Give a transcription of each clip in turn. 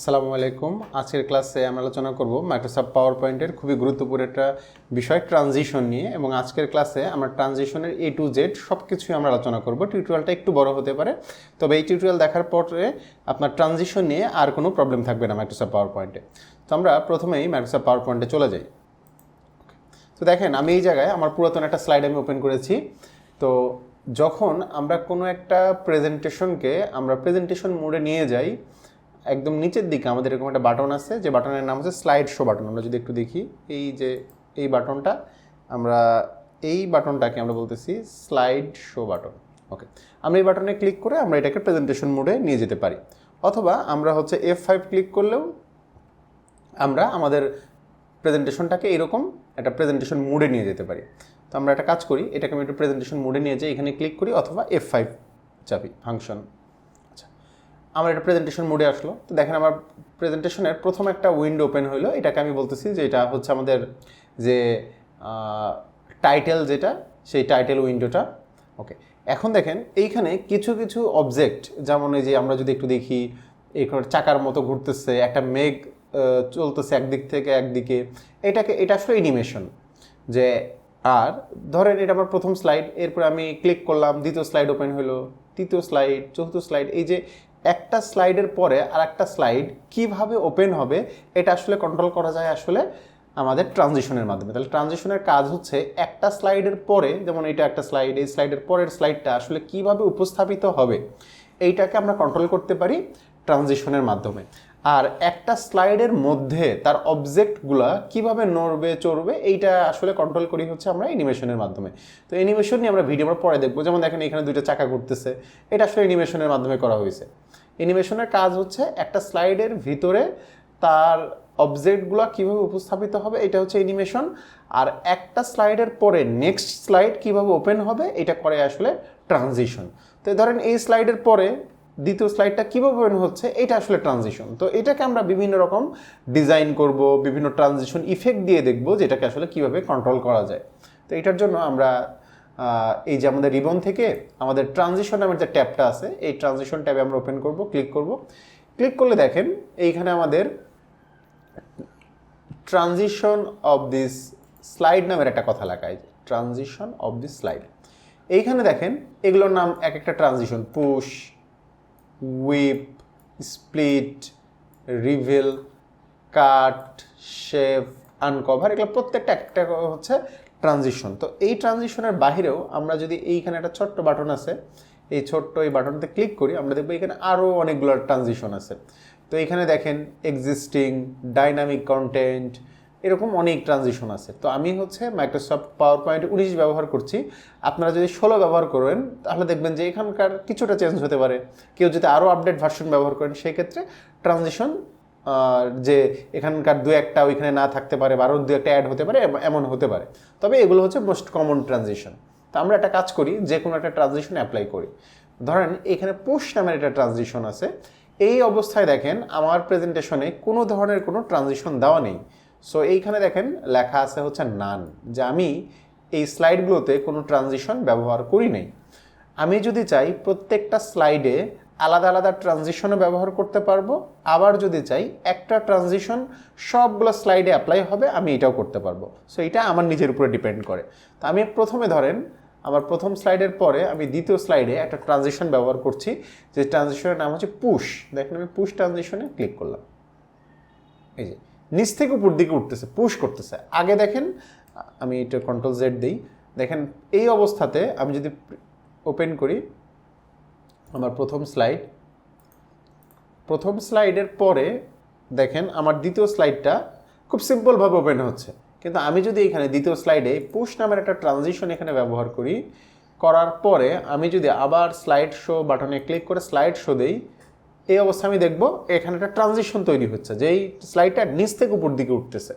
আসসালামু আলাইকুম। আজকের ক্লাসে আমরা আলোচনা করব মাইক্রোসফট পাওয়ার পয়েন্টের খুবই গুরুত্বপূর্ণ একটা বিষয় ট্রানজিশন নিয়ে। এবং আজকের ক্লাসে আমরা ট্রানজিশনের এ টু জেড সব কিছুই আমরা আলোচনা করব। টিউটোরিয়ালটা একটু বড় হতে পারে। তবে এই টিউটোরিয়াল দেখার পরে আপনার ট্রানজিশন নিয়ে আর কোনো প্রবলেম থাকবে না মাইক্রোসফট পাওয়ার পয়েন্টে তো আমরা প্রথমেই মাইক্রোসফট পাওয়ার পয়েন্টে চলে যাই। তো দেখেন, আমি এই জায়গায় আমার পুরাতন একটা স্লাইড আমি ওপেন করেছি। তো যখন আমরা কোনো একটা প্রেজেন্টেশনকে আমরা প্রেজেন্টেশন মোডে নিয়ে যাই একদম নিচের দিকে আমাদের এরকম একটা বাটন আছে, যে বাটনের নাম হচ্ছে স্লাইড শো বাটন আমরা যদি একটু দেখি, এই যে, এই বাটনটা আমরা এই বাটনটাকে আমরা বলতেছি স্লাইড শো বাটন ওকে আমরা এই বাটনে ক্লিক করে আমরা এটাকে প্রেজেন্টেশন মোডে নিয়ে যেতে পারি। অথবা আমরা হচ্ছে এফ ফাইভ ক্লিক করলেও আমরা আমাদের প্রেজেন্টেশনটাকে এরকম একটা প্রেজেন্টেশন মোডে নিয়ে যেতে পারি। তো আমরা একটা কাজ করি, এটাকে আমি একটু প্রেজেন্টেশন মোডে নিয়ে যাই, এখানে ক্লিক করি, অথবা এফ ফাইভ চাপি ফাংশন আমার এটা প্রেজেন্টেশন মোডে আসলো। তো দেখেন আমার প্রেজেন্টেশনের প্রথম একটা উইন্ডো ওপেন হলো এটাকে আমি বলতেছি যে এটা হচ্ছে আমাদের যে টাইটেল যেটা, সেই টাইটেল উইন্ডোটা ওকে এখন দেখেন এইখানে কিছু কিছু অবজেক্ট যেমন এই যে আমরা যদি একটু দেখি এখানে চাকার মতো ঘুরতেছে, একটা মেঘ চলতেছে একদিক থেকে একদিকে। এটাকে, এটা আসলে অ্যানিমেশন যে, আর ধরেন এটা আমার প্রথম স্লাইড এরপর আমি ক্লিক করলাম, দ্বিতীয় স্লাইড ওপেন হলো তৃতীয় স্লাইড চতুর্থ স্লাইড এই যে একটা স্লাইডের পরে আর একটা স্লাইড কীভাবে ওপেন হবে, এটা আসলে কন্ট্রোল করা যায় আসলে আমাদের ট্রানজিশনের মাধ্যমে। তাহলে ট্রানজিশনের কাজ হচ্ছে একটা স্লাইডের পরে, যেমন এটা একটা স্লাইড, এই স্লাইডের পরের স্লাইডটা আসলে কীভাবে উপস্থাপিত হবে, এইটাকে আমরা কন্ট্রোল করতে পারি ট্রানজিশনের মাধ্যমে। আর একটা স্লাইডের মধ্যে তার অবজেক্টগুলা কীভাবে নড়বে, চড়বে, এইটা আসলে কন্ট্রোল করি হচ্ছে আমরা অ্যানিমেশনের মাধ্যমে। তো অ্যানিমেশন নিয়ে আমরা ভিডিও পরে দেখব। যেমন দেখেন এখানে দুইটা চাকা ঘুরতেছে। এটা আসলে অ্যানিমেশনের মাধ্যমে করা হয়েছে। অ্যানিমেশনের কাজ হচ্ছে একটা স্লাইডের ভিতরে তার অবজেক্টগুলো কীভাবে উপস্থাপিত হবে, এটা হচ্ছে অ্যানিমেশন আর একটা স্লাইডের পরে নেক্সট স্লাইড কীভাবে ওপেন হবে, এটা করে আসলে ট্রানজিশন তো ধরেন এই স্লাইডের পরে দ্বিতীয় স্লাইডটা কীভাবে হচ্ছে, এটা আসলে ট্রানজিশন তো এটাকে আমরা বিভিন্ন রকম ডিজাইন করব, বিভিন্ন ট্রানজিশন ইফেক্ট দিয়ে দেখব যেটাকে আসলে কীভাবে কন্ট্রোল করা যায়। তো এটার জন্য আমরা এই যে আমাদের রিবন থেকে আমাদের ট্রানজিশন নামের যে ট্যাবটা আছে, এই ট্রানজিশন ট্যাবে আমরা ওপেন করব ক্লিক করব। ক্লিক করলে দেখেন, এইখানে আমাদের ট্রানজিশন অফ দিস স্লাইড নামের একটা কথা লেখা আছে ট্রানজিশন অফ দিস স্লাইড এইখানে দেখেন, এগুলোর নাম এক একটা transition push wipe split reveal cut shape uncover এগুলো প্রত্যেকটা একটা হচ্ছে ট্রানজিশন তো এই ট্রানজিশনের বাহিরেও আমরা যদি এইখানে একটা ছোট্ট বাটন আছে, এই ছোট্ট এই বাটনতে ক্লিক করি, আমরা দেখব এখানে আরও অনেকগুলো ট্রানজিশন আছে। তো এখানে দেখেন এক্সিস্টিং ডাইনামিক কন্টেন্ট এরকম অনেক ট্রানজিশন আছে। তো আমি হচ্ছে মাইক্রোসফট পাওয়ার পয়েন্ট উনিশ ব্যবহার করছি। আপনারা যদি ষোলো ব্যবহার করেন, তাহলে দেখবেন যে এখানকার কিছুটা চেঞ্জ হতে পারে। কেউ যদি আরও আপডেট ভার্সন ব্যবহার করেন, সেই ক্ষেত্রে ট্রানজিশন যে এখানকার দু একটা ওইখানে না থাকতে পারে বা আরও দু একটা অ্যাড হতে পারে এমন হতে পারে। তবে এগুলো হচ্ছে মোস্ট কমন ট্রানজিশন তো আমরা একটা কাজ করি, যে কোনো একটা ট্রানজিশন অ্যাপ্লাই করি। ধরেন, এখানে পুশ নামের একটা ট্রানজিশন আছে। এই অবস্থায় দেখেন, আমার প্রেজেন্টেশনে কোনো ধরনের কোনো ট্রানজিশন দেওয়া নেই। সো এইখানে দেখেন লেখা আছে হচ্ছে নান যে আমি এই স্লাইডগুলোতে কোনো ট্রানজিশন ব্যবহার করি নাই। আমি যদি চাই প্রত্যেকটা স্লাইডে আলাদা আলাদা ট্রানজিশনও ব্যবহার করতে পারব, আবার যদি চাই একটা ট্রানজিশন সবগুলো স্লাইডে অ্যাপ্লাই হবে, আমি এটাও করতে পারব। সো এটা আমার নিজের উপরে ডিপেন্ড করে। তো আমি প্রথমে ধরেন, আমার প্রথম স্লাইডের পরে আমি দ্বিতীয় স্লাইডে একটা ট্রানজিশন ব্যবহার করছি, যে ট্রানজিশনের নাম হচ্ছে পুশ দেখেন আমি পুশ ট্রানজিশনে ক্লিক করলাম। এই যে নিচ থেকে উপর দিকে উঠতেছে পুশ করতেছে। আগে দেখেন, আমি এটা কন্ট্রোল জেড দিই। দেখেন, এই অবস্থাতে আমি যদি ওপেন করি, আমার প্রথম স্লাইড প্রথম স্লাইডের পরে দেখেন, আমার দ্বিতীয় স্লাইডটা খুব সিম্পলভাবে ওপেন হচ্ছে। কিন্তু আমি যদি এখানে দ্বিতীয় স্লাইডে পুশ নামের একটা ট্রানজিশন এখানে ব্যবহার করি, করার পরে আমি যদি আবার স্লাইড শো বাটনে ক্লিক করে স্লাইড শো দেই এই অবস্থা আমি দেখব এখানে একটা ট্রানজিশন তৈরি হচ্ছে যে এই স্লাইডটা নিচ থেকে উপর দিকে উঠতেছে।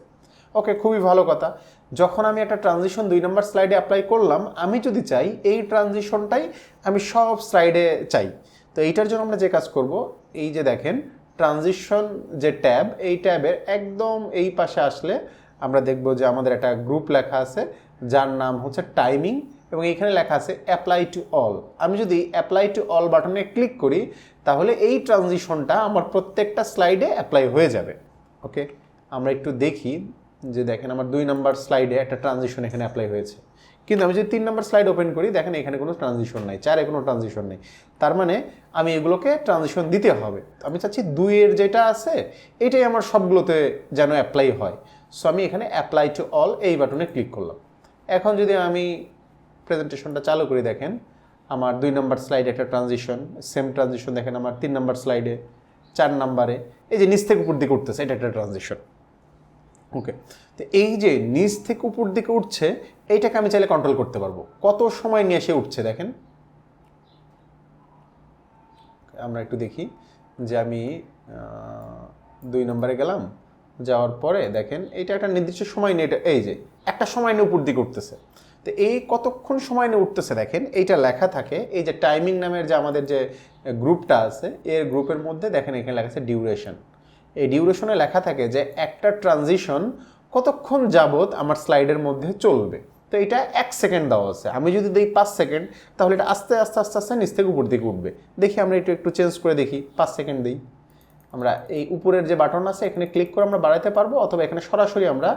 ওকে, খুবই ভালো কথা। যখন আমি একটা ট্রানজিশন দুই নম্বর স্লাইডে অ্যাপ্লাই করলাম, আমি যদি চাই, এই ট্রানজিশনটাই আমি সব স্লাইডে চাই। তো এইটার জন্য আমরা যে কাজ করব, এই যে দেখেন ট্রানজিশন যে ট্যাব, এই ট্যাবের একদম এই পাশে আসলে আমরা দেখব যে আমাদের একটা গ্রুপ লেখা আছে, যার নাম হচ্ছে টাইমিং এবং এখানে লেখা আছে অ্যাপ্লাই টু অল আমি যদি অ্যাপ্লাই টু অল বাটনে ক্লিক করি তাহলে এই ট্রানজিশনটা আমার প্রত্যেকটা স্লাইডে অ্যাপ্লাই হয়ে যাবে। ওকে আমরা একটু দেখি যে দেখেন আমার দুই নাম্বার স্লাইডে একটা ট্রানজিশন এখানে অ্যাপ্লাই হয়েছে। কিন্তু আমি যদি তিন নাম্বার স্লাইড ওপেন করি, দেখেন এখানে কোনো ট্রানজিশন নাই, চারে কোনো ট্রানজিশন নেই। তার মানে আমি এগুলোকে ট্রানজিশন দিতে হবে। আমি চাচ্ছি দুইয়ের যেটা আছে, এটাই আমার সবগুলোতে যেন অ্যাপ্লাই হয়। সো আমি এখানে অ্যাপ্লাই টু অল এই বাটনে ক্লিক করলাম। এখন যদি আমি প্রেজেন্টেশনটা চালু করি দেখেন আমার দুই নম্বর স্লাইডে একটা ট্রানজিশন সেম ট্রানজিশন দেখেন আমার তিন নাম্বার স্লাইডে চার নাম্বারে এই যে নিচ থেকে উপর দিকে উঠতেছে, এটা একটা ট্রানজিশন ওকে তো এই যে নিচ থেকে উপর দিকে উঠছে, এইটাকে আমি চাইলে কন্ট্রোল করতে পারব। কত সময় নিয়ে এসে উঠছে দেখেন? আমরা একটু দেখি যে আমি দুই নম্বরে গেলাম, যাওয়ার পরে দেখেন এটা একটা নির্দিষ্ট সময় নিয়ে এটা, এই যে, একটা সময় নিয়ে উপর দিকে উঠতেছে। তো এই কতক্ষণ সময় নিয়ে উঠতেছে দেখেন, এইটা লেখা থাকে, এই যে টাইমিং নামের যে আমাদের যে গ্রুপটা আছে, এর গ্রুপের মধ্যে দেখেন এখানে লেখা আছে ডিউরেশন এই ডিউরেশনে লেখা থাকে যে একটা ট্রানজিশন কতক্ষণ যাবৎ আমার স্লাইডের মধ্যে চলবে। তো এটা এক সেকেন্ড দেওয়া আছে। আমি যদি দিই পাঁচ সেকেন্ড, তাহলে এটা আস্তে আস্তে আস্তে আস্তে নিচ থেকে উপর দিকে উঠবে। দেখি আমরা একটু একটু চেঞ্জ করে দেখি। পাঁচ সেকেন্ড দিই। আমরা এই উপরের যে বাটন আছে, এখানে ক্লিক করে আমরা বাড়াতে পারব, অথবা এখানে সরাসরি আমরা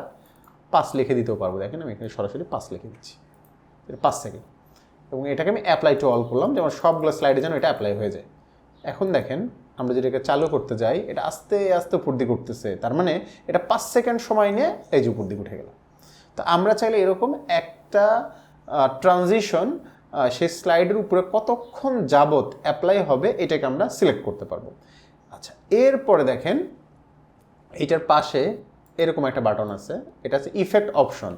পাঁচ লিখে দিতেও পারব। দেখেন আমি এখানে সরাসরি পাঁচ লিখে দিচ্ছি। এটা পাঁচ সেকেন্ড এবং এটাকে আমি অ্যাপ্লাই টু অল করলাম, যেমন সবগুলো স্লাইডে যেন এটা অ্যাপ্লাই হয়ে যায়। এখন দেখেন, আমরা যেটাকে চালু করতে যাই, এটা আস্তে আস্তে উপর দিকে উঠতেছে। তার মানে এটা পাঁচ সেকেন্ড সময় নিয়ে এই যে উপর দিকে উঠে গেল। তো আমরা চাইলে এরকম একটা ট্রানজিশন সেই স্লাইডের উপরে কতক্ষণ যাবত অ্যাপ্লাই হবে, এটাকে আমরা সিলেক্ট করতে পারব। আচ্ছা এরপরে দেখেন, এইটার পাশে এরকম একটা বাটন আছে, এটা আছে ইফেক্ট অপশন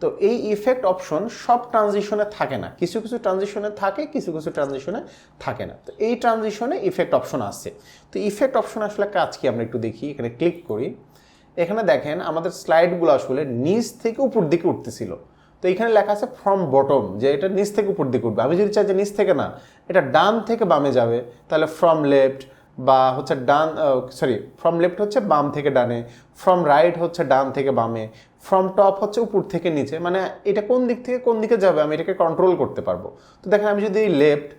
তো এই ইফেক্ট অপশন সব ট্রানজিশনে থাকে না। কিছু কিছু ট্রানজিশনে থাকে, কিছু কিছু ট্রানজিশনে থাকে না। তো এই ট্রানজিশনে ইফেক্ট অপশন আছে। তো ইফেক্ট অপশন আসলে কাজ কি? আমরা একটু দেখি, এখানে ক্লিক করি। এখানে দেখেন, আমাদের স্লাইডগুলো আসলে নিচ থেকে উপর দিকে উঠতেছিল। তো এখানে লেখা আছে ফ্রম বটম যে এটা নিচ থেকে উপর দিকে উঠবে। আমি যদি চাই যে নিচ থেকে না, এটা ডান থেকে বামে যাবে, তাহলে ফ্রম লেফট বা হচ্ছে ডান সরি ফ্রম লেফট হচ্ছে বাম থেকে ডানে ফ্রম রাইট হচ্ছে ডান থেকে বামে ফ্রম টপ হচ্ছে উপর থেকে নিচে মানে এটা কোন দিক থেকে কোন দিকে যাবে আমি এটাকে কন্ট্রোল করতে পারব। তো দেখেন আমি যদি লেফট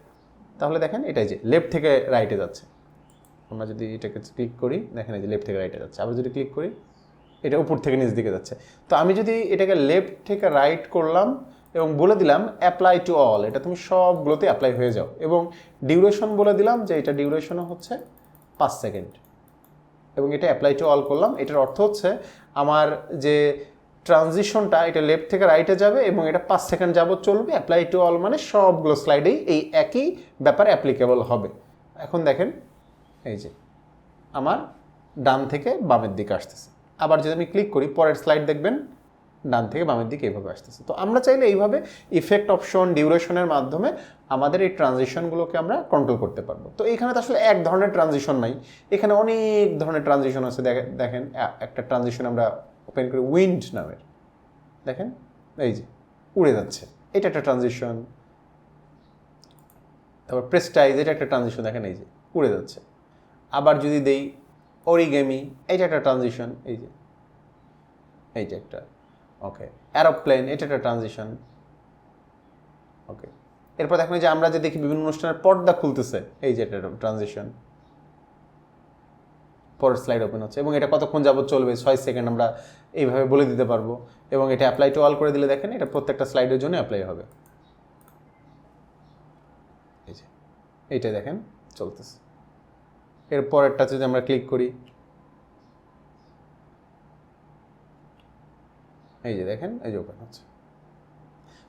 তাহলে দেখেন এটাই যে লেফট থেকে রাইটে যাচ্ছে। আমরা যদি এটাকে ক্লিক করি, দেখেন এই যে লেফট থেকে রাইটে যাচ্ছে। আবার যদি ক্লিক করি, এটা উপর থেকে নিচ দিকে যাচ্ছে। তো আমি যদি এটাকে লেফট থেকে রাইট করলাম এবং বলে দিলাম অ্যাপ্লাই টু অল এটা তুমি সবগুলোতে অ্যাপ্লাই হয়ে যাও। এবং ডিউরেশন বলে দিলাম যে এটা ডিউরেশনও হচ্ছে পাঁচ সেকেন্ড এবং এটা অ্যাপ্লাই টু অল করলাম। এটার অর্থ হচ্ছে আমার যে ট্রানজিশনটা এটা লেফট থেকে রাইটে যাবে এবং এটা পাঁচ সেকেন্ড যাবত চলবে। অ্যাপ্লাই টু অল মানে সবগুলো স্লাইডেই এই একই ব্যাপার অ্যাপ্লিকেবল হবে। এখন দেখেন, এই যে আমার ডান থেকে বামের দিকে আসতেছে। আবার যদি আমি ক্লিক করি, পরের স্লাইড দেখবেন ডান থেকে বামের দিকে এইভাবে আসতেছে। তো আমরা চাইলে এইভাবে ইফেক্ট অপশন ডিউরেশনের মাধ্যমে আমাদের এই ট্রানজিশনগুলোকে আমরা কন্ট্রোল করতে পারব। তো এখানে তো আসলে এক ধরনের ট্রানজিশন নাই। এখানে অনেক ধরনের ট্রানজিশন আছে। দেখে- দেখেন একটা ট্রানজিশন আমরা ওপেন করি উইন্ড নামের। দেখেন, এই যে, উড়ে যাচ্ছে। এটা একটা ট্রানজিশন তারপর প্রেস্টাইজ এটা একটা ট্রানজিশন দেখেন, এই যে, উড়ে যাচ্ছে। আবার যদি দেই অরিগেমি এইটা একটা ট্রানজিশন এই যে, এইটা একটা। ওকে অ্যারোপ্লেন এটা একটা ট্রানজিশন ওকে এরপর দেখেন যে আমরা যে দেখি বিভিন্ন অনুষ্ঠানের পর্দা খুলতেছে, এই যে একটা ট্রানজিশন পরের স্লাইড ওপেন হচ্ছে, এবং এটা কতক্ষণ যাবত চলবে? ছয় সেকেন্ড আমরা এইভাবে বলে দিতে পারব, এবং এটা অ্যাপ্লাই টু অল করে দিলে দেখেন, এটা প্রত্যেকটা স্লাইডের জন্য অ্যাপ্লাই হবে। এই যে এইটা দেখেন, চলতেছে। এর পরেরটা যদি আমরা ক্লিক করি এই যে দেখেন, এই যে ওপেন হচ্ছে।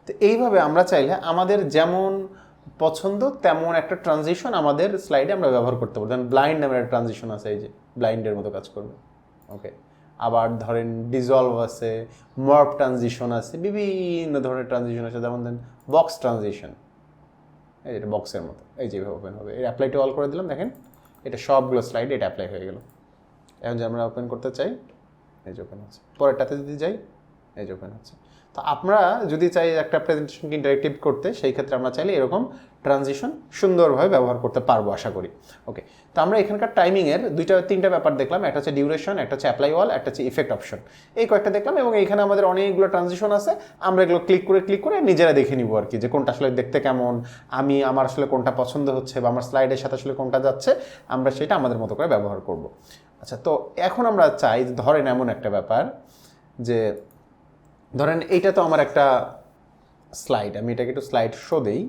তো এইভাবে আমরা চাইলে আমাদের যেমন পছন্দ তেমন একটা ট্রানজিশন আমাদের স্লাইডে আমরা ব্যবহার করতে পারব। যেমন ব্লাইন্ড নামের একটা ট্রানজিশন আছে, এই যে ব্লাইন্ডের মতো কাজ করবে। ওকে আবার ধরেন ডিজলভ আছে মর্প ট্রানজিশন আছে, বিভিন্ন ধরনের ট্রানজিশন আছে। যেমন দেন বক্স ট্রানজিশন এই এটা বক্সের মতো। এই যেভাবে ওপেন হবে। এই অ্যাপ্লাই টু অল করে দিলাম, দেখেন। এটা সবগুলো স্লাইডে এটা অ্যাপ্লাই হয়ে গেল। এখন যে আমরা ওপেন করতে চাই, এই যে ওপেন হচ্ছে। পরেরটাতে যদি যাই এই ওপেন হচ্ছে তো আমরা যদি চাই একটা প্রেজেন্টেশনকে ইন্টারেক্টিভ করতে, সেই ক্ষেত্রে আমরা চাইলে এরকম ট্রানজিশন সুন্দরভাবে ব্যবহার করতে পারব আশা করি। ওকে তো আমরা এখানকার টাইমিংয়ের দুইটা, তিনটা ব্যাপার দেখলাম। একটা হচ্ছে ডিউরেশন একটা হচ্ছে অ্যাপ্লাই ওয়াল একটা হচ্ছে ইফেক্ট অপশন এই কয়েকটা দেখলাম এবং এখানে আমাদের অনেকগুলো ট্রানজিশন আছে। আমরা এগুলো ক্লিক করে ক্লিক করে নিজেরা দেখে নিব আর কি যে কোনটা আসলে দেখতে কেমন, আমি, আমার আসলে কোনটা পছন্দ হচ্ছে বা আমার স্লাইডের সাথে আসলে কোনটা যাচ্ছে, আমরা সেটা আমাদের মতো করে ব্যবহার করব। আচ্ছা তো এখন আমরা চাই, ধরেন এমন একটা ব্যাপার যে ধরেন এইটা তো আমার একটা স্লাইড আমি এটাকে একটু স্লাইড শো দেই।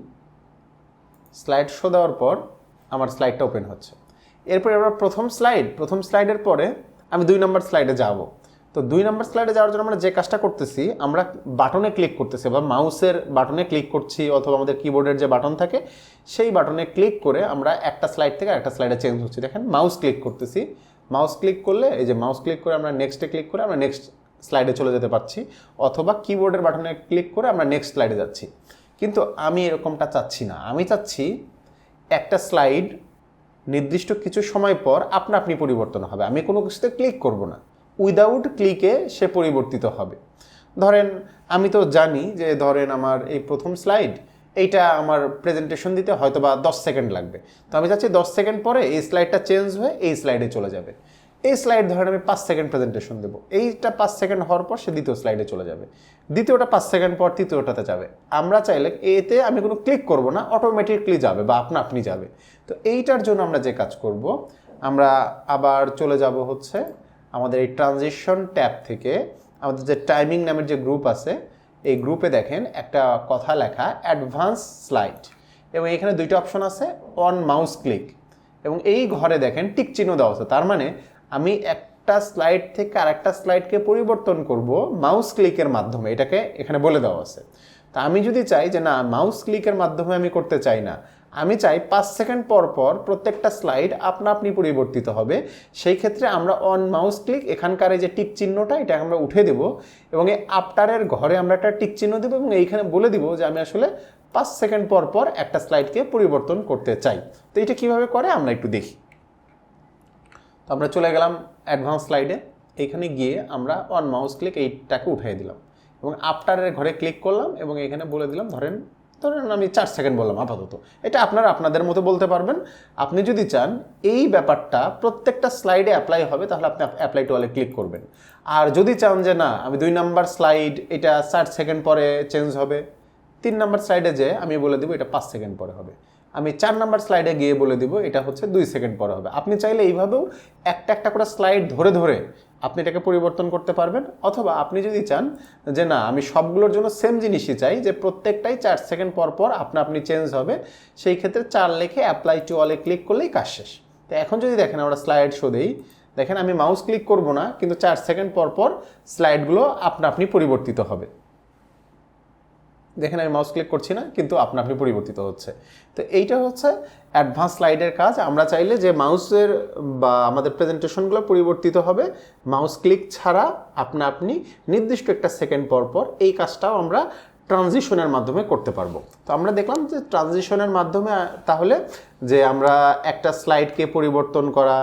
স্লাইড শো দেওয়ার পর আমার স্লাইডটা ওপেন হচ্ছে। এরপরে আমরা প্রথম স্লাইড প্রথম স্লাইডের পরে আমি দুই নম্বর স্লাইডে যাব। তো দুই নম্বর স্লাইডে যাওয়ার জন্য আমরা যে কাজটা করতেছি, আমরা বাটনে ক্লিক করতেছি বা মাউসের বাটনে ক্লিক করছি অথবা আমাদের কিবোর্ডের যে বাটন থাকে, সেই বাটনে ক্লিক করে আমরা একটা স্লাইড থেকে একটা স্লাইডে চেঞ্জ হচ্ছি। দেখেন মাউস ক্লিক করতেছি। মাউস ক্লিক করলে, এই যে মাউস ক্লিক করে আমরা নেক্সটে ক্লিক করে আমরা নেক্সট স্লাইডে চলে যেতে পারছি, অথবা কিবোর্ডের বাটনে ক্লিক করে আমরা নেক্সট স্লাইডে যাচ্ছি। কিন্তু আমি এরকমটা চাচ্ছি না। আমি চাচ্ছি একটা স্লাইড নির্দিষ্ট কিছু সময় পর আপনা আপনি পরিবর্তন হবে। আমি কোনো কিছুতে ক্লিক করব না। উইদাউট ক্লিকে সে পরিবর্তিত হবে। ধরেন, আমি তো জানি যে ধরেন আমার এই প্রথম স্লাইড এইটা আমার প্রেজেন্টেশন দিতে হয়তো বা দশ সেকেন্ড লাগবে। তো আমি চাচ্ছি দশ সেকেন্ড পরে এই স্লাইডটা চেঞ্জ হয়ে এই স্লাইডে চলে যাবে। এই স্লাইড ধরেন আমি পাঁচ সেকেন্ড প্রেজেন্টেশন দেবো। এইটা পাঁচ সেকেন্ড হওয়ার পর সে দ্বিতীয় স্লাইডে চলে যাবে। দ্বিতীয়টা পাঁচ সেকেন্ড পর তৃতীয়টাতে যাবে। আমরা চাইলে এতে আমি কোনো ক্লিক করব না অটোমেটিকলি যাবে বা আপনা আপনি যাবে। তো এইটার জন্য আমরা যে কাজ করব, আমরা আবার চলে যাব হচ্ছে আমাদের এই ট্রানজিশন ট্যাব থেকে। আমাদের যে টাইমিং নামের যে গ্রুপ আছে, এই গ্রুপে দেখেন একটা কথা লেখা অ্যাডভান্স স্লাইড এবং এখানে দুইটা অপশন আছে অন মাউস ক্লিক এবং এই ঘরে দেখেন টিক চিহ্ন দেওয়া আছে। তার মানে আমি একটা স্লাইড থেকে আরেকটা স্লাইডকে পরিবর্তন করব মাউস ক্লিকের মাধ্যমে, এটাকে এখানে বলে দেওয়া আছে। তা আমি যদি চাই যে না মাউস ক্লিকের মাধ্যমে আমি করতে চাই না, আমি চাই পাঁচ সেকেন্ড পর পর প্রত্যেকটা স্লাইড আপনা আপনি পরিবর্তিত হবে। সেই ক্ষেত্রে আমরা অন মাউস ক্লিক এখানকার যে টিক চিহ্নটা, এটা আমরা উঠে দেব এবং এই আফটারের ঘরে আমরা একটা টিক চিহ্ন দেবো এবং এইখানে বলে দিব যে আমি আসলে পাঁচ সেকেন্ড পর পর একটা স্লাইডকে পরিবর্তন করতে চাই। তো এটা কীভাবে করে? আমরা একটু দেখি। তো আমরা চলে গেলাম অ্যাডভান্স স্লাইডে এইখানে গিয়ে আমরা অন মাউস ক্লিক এইটাকে উঠিয়ে দিলাম। এবং আফটারের ঘরে ক্লিক করলাম এবং এখানে বলে দিলাম, ধরেন ধরেন আমি চার সেকেন্ড বললাম আপাতত। এটা আপনারা আপনাদের মতো বলতে পারবেন। আপনি যদি চান, এই ব্যাপারটা প্রত্যেকটা স্লাইডে অ্যাপ্লাই হবে, তাহলে আপনি অ্যাপ্লাই টু অলে ক্লিক করবেন। আর যদি চান যে না, আমি দুই নাম্বার স্লাইড এটা ষাট সেকেন্ড পরে চেঞ্জ হবে, তিন নাম্বার স্লাইডে যে, আমি বলে দেবো এটা পাঁচ সেকেন্ড পরে হবে। আমি চার নাম্বার স্লাইডে গিয়ে বলে দিব, এটা হচ্ছে দুই সেকেন্ড পরে হবে। আপনি চাইলে এইভাবেও একটা একটা করে স্লাইড ধরে ধরে আপনি এটাকে পরিবর্তন করতে পারবেন, অথবা আপনি যদি চান যে না, আমি সবগুলোর জন্য সেম জিনিসই চাই, যে প্রত্যেকটাই চার সেকেন্ড পর পর আপনা আপনি চেঞ্জ হবে, সেই ক্ষেত্রে চার লেখে অ্যাপ্লাই টু অলে ক্লিক করলেই কাজ শেষ। তো এখন যদি দেখেন আমরা স্লাইড শো দেই, দেখেন আমি মাউস ক্লিক করব না, কিন্তু চার সেকেন্ড পর পর স্লাইডগুলো আপনা আপনি পরিবর্তিত হবে। দেখেন আমি মাউস ক্লিক করছি না, কিন্তু আপনা আপনি পরিবর্তিত হচ্ছে। তো এইটা হচ্ছে অ্যাডভান্স স্লাইডের কাজ। আমরা চাইলে যে মাউসের বা আমাদের প্রেজেন্টেশনগুলো পরিবর্তিত হবে মাউস ক্লিক ছাড়া আপনা আপনি নির্দিষ্ট একটা সেকেন্ড পর পর এই কাজটাও আমরা ট্রানজিশনের মাধ্যমে করতে পারব। তো আমরা দেখলাম যে ট্রানজিশনের মাধ্যমে, তাহলে যে আমরা একটা স্লাইডকে পরিবর্তন করা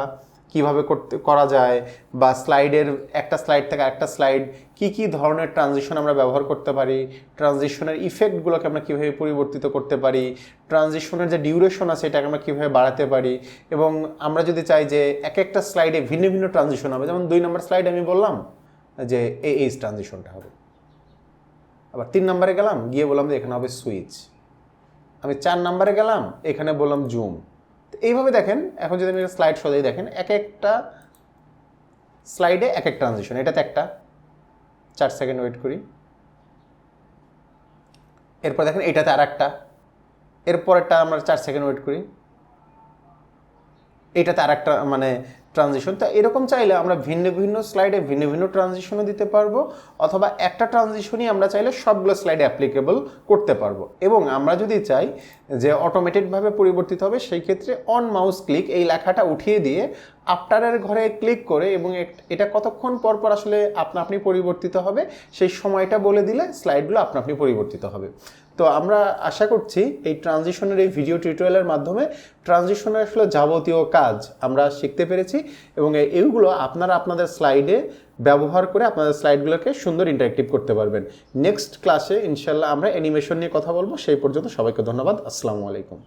কীভাবে করতে, করা যায়, বা স্লাইডের একটা স্লাইড থেকে একটা স্লাইড, কি কি ধরনের ট্রানজিশন আমরা ব্যবহার করতে পারি, ট্রানজিশনের ইফেক্টগুলোকে আমরা কীভাবে পরিবর্তিত করতে পারি, ট্রানজিশনের যে ডিউরেশন আছে এটাকে আমরা কীভাবে বাড়াতে পারি, এবং আমরা যদি চাই যে এক একটা স্লাইডে ভিন্ন ভিন্ন ট্রানজিশন হবে, যেমন দুই নম্বর স্লাইডে আমি বললাম যে এই এই ট্রানজিশনটা হবে। আবার তিন নম্বরে গেলাম, গিয়ে বললাম যে এখানে হবে সুইচ। আমি চার নম্বরে গেলাম, এখানে বললাম জুম। এইভাবে দেখেন, এখন যদি আমি স্লাইড সজাই দেখেন, এক একটা স্লাইডে এক এক ট্রানজিশন এটাতে একটা, চার সেকেন্ড ওয়েট করি। এরপর দেখেন, এটাতে আর একটা। এরপরেরটা আমরা চার সেকেন্ড ওয়েট করি। এটাতে আর একটা মানে ট্রানজিশন তো এরকম চাইলে আমরা ভিন্ন ভিন্ন স্লাইডে ভিন্ন ভিন্ন ট্রানজিশনও দিতে পারব, অথবা একটা ট্রানজিশনই আমরা চাইলে সবগুলো স্লাইডে অ্যাপ্লিকেবল করতে পারব। এবং আমরা যদি চাই যে অটোমেটেডভাবে পরিবর্তিত হবে, সেই ক্ষেত্রে অন মাউস ক্লিক এই লেখাটা উঠিয়ে দিয়ে আফটারের ঘরে ক্লিক করে এবং এটা কতক্ষণ পর পর আসলে আপনা আপনি পরিবর্তিত হবে, সেই সময়টা বলে দিলে স্লাইডগুলো আপনা আপনি পরিবর্তিত হবে। তো আমরা আশা করছি এই ট্রানজিশনের এই ভিডিও টিউটোরিয়ালের মাধ্যমে ট্রানজিশনের আসলে যাবতীয় কাজ আমরা শিখতে পেরেছি এবং এইগুলো আপনারা আপনাদের স্লাইডে ব্যবহার করে আপনাদের স্লাইডগুলোকে সুন্দর ইন্টারেক্টিভ করতে পারবেন। নেক্সট ক্লাসে ইনশাল্লাহ আমরা অ্যানিমেশন নিয়ে কথা বলব। সেই পর্যন্ত সবাইকে ধন্যবাদ। আসসালামু আলাইকুম।